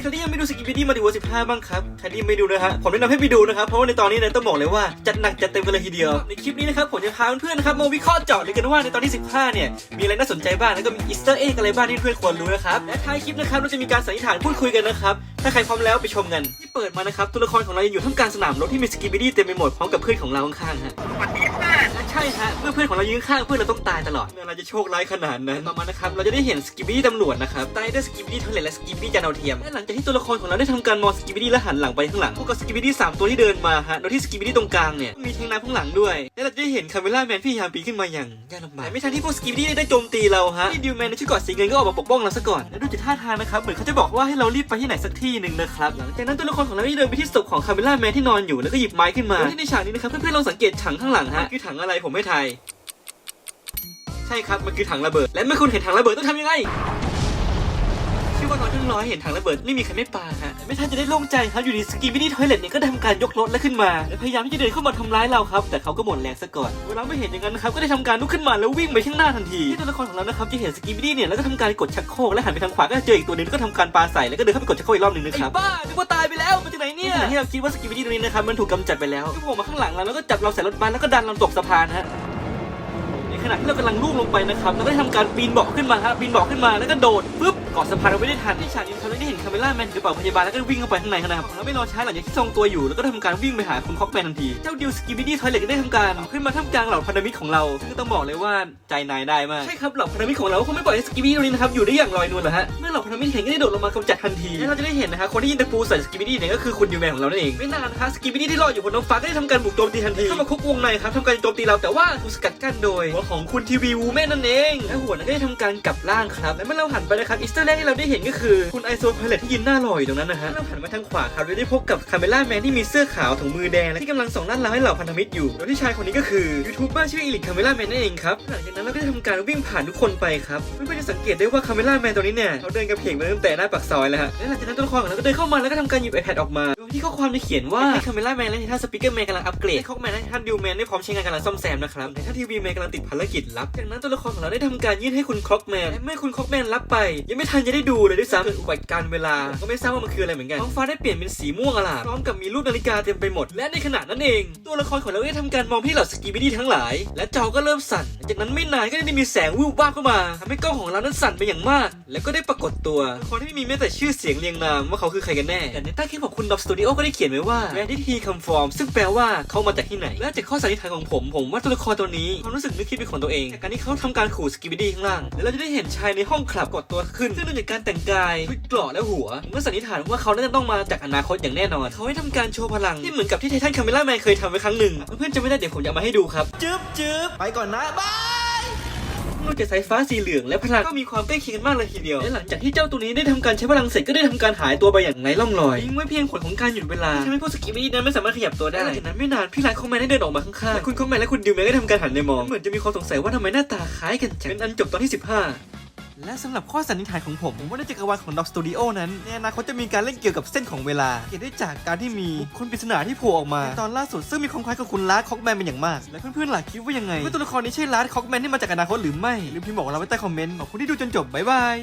ใครที่ยังไม่ดูสกิปปี้มาดิวสิบห้าบ้างครับใครที่ไม่ดูนะฮะผมแนะนำให้ไปดูนะครับเพราะว่าในตอนนี้เนี่ยต้องบอกเลยว่าจัดหนักจัดเต็มกันเลยทีเดียว ในคลิปนี้นะครับผมจะพาเพื่อนๆนะครับมาวิเคราะห์เจาะเลยกันว่าในตอนที่ 15 เนี่ยมีอะไรน่าสนใจบ้างแล้วก็มีอีสเตอร์เอ็กอะไรบ้างที่เพื่อนควรรู้นะครับและท้ายคลิปนะครับเราจะมีการสันนิษฐานพูดคุยกันนะครับถ้าใครพร้อมแล้วไปชมกันที่เปิดมานะครับตัวละครของเรายังอยู่ท่ามกลางสนามรบที่มีสกิปปี้เต็มไปหมดพร้อมกับเพื่อนของเราข้างๆฮะและใช่ฮะเมื่อเพื่อนของเรายืนข้างเพื่อนเราต้องตายตลอดเมื่อเราจะโชคร้ายขนาดนั้นต่อมานะครับเราจะได้เห็นสกิบบี้ตำรวจนะครับตายด้วยสกิบบี้ทอเลตและสกิบบี้จานเอาเทียมและหลังจากที่ตัวละครของเราได้ทำการมองสกิบบี้และหันหลังไปข้างหลังพวกกับสกิบบี้สามตัวที่เดินมาฮะโดยที่สกิบบี้ตรงกลางเนี่ยมีแทงน้ำข้างหลังด้วย และเราจะได้เห็นคาเมล่าแมนพยายามปีนขึ้นมาอย่างยากลำบากแต่ไม่ทันที่พวกสกิบบี้ได้โจมตีเราฮะที่ดิวแมนในชุดเกราะสีเงินก็ออกมาปกป้องเราซะก่อนและดูจากท่าทางนะครับเหมือนเขาจะบอกว่าให้เรารีบไปที่ไหนสักที่หนึ่งนะครับหลังจากนั้นตัวละครของเราได้เดินไปที่ศพของคาเมล่าแมนที่นอนอยู่แล้วก็หยิบไม้ขึ้นมาโดยที่ในฉากนี้นะครับเพื่อนๆลองสังเกตถังข้างหลังฮะคือถังอะไรผมไม่ทาย ใช่ครับ มันคือถังระเบิด และเมื่อคุณเห็นถังระเบิดต้องทำยังไง ชื่อว่าน้อยทั้งร้อยเห็นถังระเบิดไม่มีใครไม่ปาฮะแต่ไม่ทันจะได้โล่งใจครับอยู่ดีสกีบิดี้ทอยเลตเนี่ยก็ทำการยกรถและขึ้นมาและพยายามที่จะเดินเข้ามาทำร้ายเราครับแต่เขาก็หมดแรงซะก่อนเวลาไม่เห็นอย่างนั้นนะครับก็ได้ทำการลุกขึ้นมาแล้ววิ่งไปข้างหน้าทันทีที่ตัวละครของเรานะครับจะเห็นสกีบิดี้เนี่ยแล้วก็ทำการกดชักโครกและหันไปทางขวาก็เจออีกตัวหนึงแล้วก็ทำการปาใส่แล้วก็เดินเข้าไปกดชักโครกอีกรอบหนึ่งนะครับไอ้บ้านึกว่าตายไปแล้วมาจากไหนเนี่ยที่เราคิดว่าสกีบิดี้ตัวนี้นะครับมันถูกกำจัดไปแล้วก็โผล่มาข้างหลังเราแล้วก็จับเราใส่รถบัสแล้วก็ดันเราตกสะพานฮะใน ขณะที่เรากำลังลุ่งลงไปนะครับเราก็ได้ทำการปีนเบาะขึ้นมาครับปีนเบาะขึ้นมาแล้วก็โดดปุ๊บเกาะสะพานเราไม่ได้ทันที่ฉากนี้เขาได้เห็นคาเมล่าแมนถือกระเป๋าพยาบาลแล้วก็วิ่งเข้าไปข้างในนะครับเราไม่รอช้าหลังจากที่ทรงตัวอยู่แล้วก็ทำการวิ่งไปหาคุณคอกแมนทันทีเจ้าดิวสกิบิดี้ทอยเล็ตก็ได้ทำการขึ้นมาท่ามกลางเหล่าพันธมิตรของเราคือต้องบอกเลยว่าใจนายได้มากใช่ครับเหล่าพันธมิตรของเราคงไม่ปล่อยให้สกิบิดี้ตัวนี้นะครับอยู่ได้อย่างลอยนวลหรอกฮะเมื่อเหล่าพันธมิตรเห็นก็ได้โดดลงมากำจัดทันทีและเราจะได้เห็นนะครับคนที่ยิงตะปูใส่สกิบิดี้เนี่ยก็คือคุณดิวแมนของเรานั่นเองไม่นานนะครับสกิบิดี้ที่รออยู่บนท้องฟ้าก็ได้ทำการบุกโจมตีทันทีเข้ามาคุกวงในครับทำการโจมตีเราแต่ว่าถูกสกัดกั้นโดยหัวของคุณทีวีวูแมนนั่นเองและหัวนั้นก็ได้ทำการกลับร่างครับและเมื่อเราหันไปนะครับอีสเตอร์แรกที่เราได้เห็นก็คือคุณไอโซพาเลตที่ยืนหน้าลอยอยู่ตรงนั้นนะฮะเราหันมาทางขวาครับเราได้พบกับคาเมล่าแมนที่มีเสื้อขาวถุงมือแดงและที่กำลังส่องด้านเราให้เหล่าพันธมิตรอยู่โดยที่ชายคนนี้ก็คือยูทูบเบอร์ชื่ออีลิคคาเมล่าแมนนั่นเองครับหลังจากนั้นเราก็ได้ทำการวิ่งผ่านทุกคนไปครับเพื่อจะสังเกตได้ว่าคาเมล่าแมนตัวนี้เนี่ยเขาเดินกระเพกมาตั้งแต่หน้าปากซอยแล้วฮะและหลังจากนั้นตัวละครของเราก็เดินเข้ามาแล้วก็ทำการหยิบ iPad ออกมา ที่ข้อความจะเขียนว่าให้คาเมล่าแมนและท่านสปีกเกอร์แมนกำลังอัปเกรดให้คอกแมนและท่านดิวแมนได้พร้อมใช้งานกำลังซ่อมแซมนะครับแต่ท่านทีวีแมนกำลังติดภารกิจลับจากนั้นตัวละครของเราได้ทำการยื่นให้คุณคอกแมนและเมื่อคุณคอกแมนรับไป ยังไม่ทันจะได้ดูเลยด้วยซ้ำเกิดอุบัติการณ์เวลาผมก็ไม่ทราบว่ามันคืออะไรเหมือนกันท้องฟ้าได้เปลี่ยนเป็นสีม่วงอลามพร้อมกับมีรูปนาฬิกาเต็มไปหมด และในขณะนั้นเอง ตัวละครของเราได้ทำการมองพี่เหล่าสกีบิดี้ทั้งหลาย และจอก็เริ่มสั่น จากนั้นไม่นานก็ได้มีแสงวิวบ้าบเข้ามาทำให้กล้องของเรานั้นสั่นไปอย่างมาก แล้วก็ได้ปรากฏตัวคนที่ไม่มีแม้แต่ชื่อเสียงเรียงนามว่าเขาคือใครกันแน่แต่ในใต้คลิปของคุณดอปสตูดิโอก็ได้เขียนไว้ว่า Where did he come from ซึ่งแปลว่าเขามาจากที่ไหน และจากข้อสันนิษฐานของผม ผมว่าตัวละครตัวนี้ความรู้สึกนึกคิดเป็นของตัวเองจากการที่เขาทำการขู่สกิบิดี้ข้างล่างแล้วเราจะได้เห็นชายในห้องคลับกดตัวขึ้นซึ่งดูจากการแต่งกายชุดเกราะและหัวผมก็สันนิษฐานว่าเขาน่าจะต้องมาจากอนาคตอย่างแน่นอน เขาให้ทำการโชว์พลังที่เหมือนกับที่ไททันคาเมล่าแมนเคยทำไว้ครั้งหนึ่งเพื่อนๆจะไม่ได้เดี๋ยวผมจะมาให้ดูครับจึ๊บจึ๊บไปก่อนนะบาย นอกจากสายฟ้าสีเหลืองและพลังก็มีความใกล้เคียงกันมากเลยทีเดียว และหลังจากที่เจ้าตัวนี้ได้ทำการใช้พลังเสร็จก็ได้ทำการหายตัวไปอย่างไร้ร่องรอยทิ้งไว้เพียงผลของการหยุดเวลาที่ทำให้พวกสกิปปี้นั้นไม่สามารถขยับตัวได้หลังจากนั้นไม่นานพี่ร้านคอมแมนได้เดินออกมาข้างๆและคุณคอมแมนและคุณดิวแมนก็ทำการหันไปมองเหมือนจะมีความสงสัยว่าทำไมหน้าตาคล้ายกันจังเป็นอันจบตอนที่ 15 และสำหรับข้อสันนิษฐานของผมว่าในจักรวาลของด็อกสตูดิโอนั้นในอนาคตจะมีการเล่นเกี่ยวกับเส้นของเวลา เกิดได้จากการที่มีคนปริศนาที่โผล่ออกมาในตอนล่าสุดซึ่งมีความคล้ายกับคุณลาร์ดคอกแมนเป็นอย่างมาก และเพื่อนๆหลักคิดว่ายังไงว่าตัวละครนี้ใช่ลาร์ดคอกแมนที่มาจากอนาคตหรือไม่หรือพิมพ์บอกเราไว้ใต้คอมเมนต์ขอบคุณที่ดูจนจบบ๊ายบาย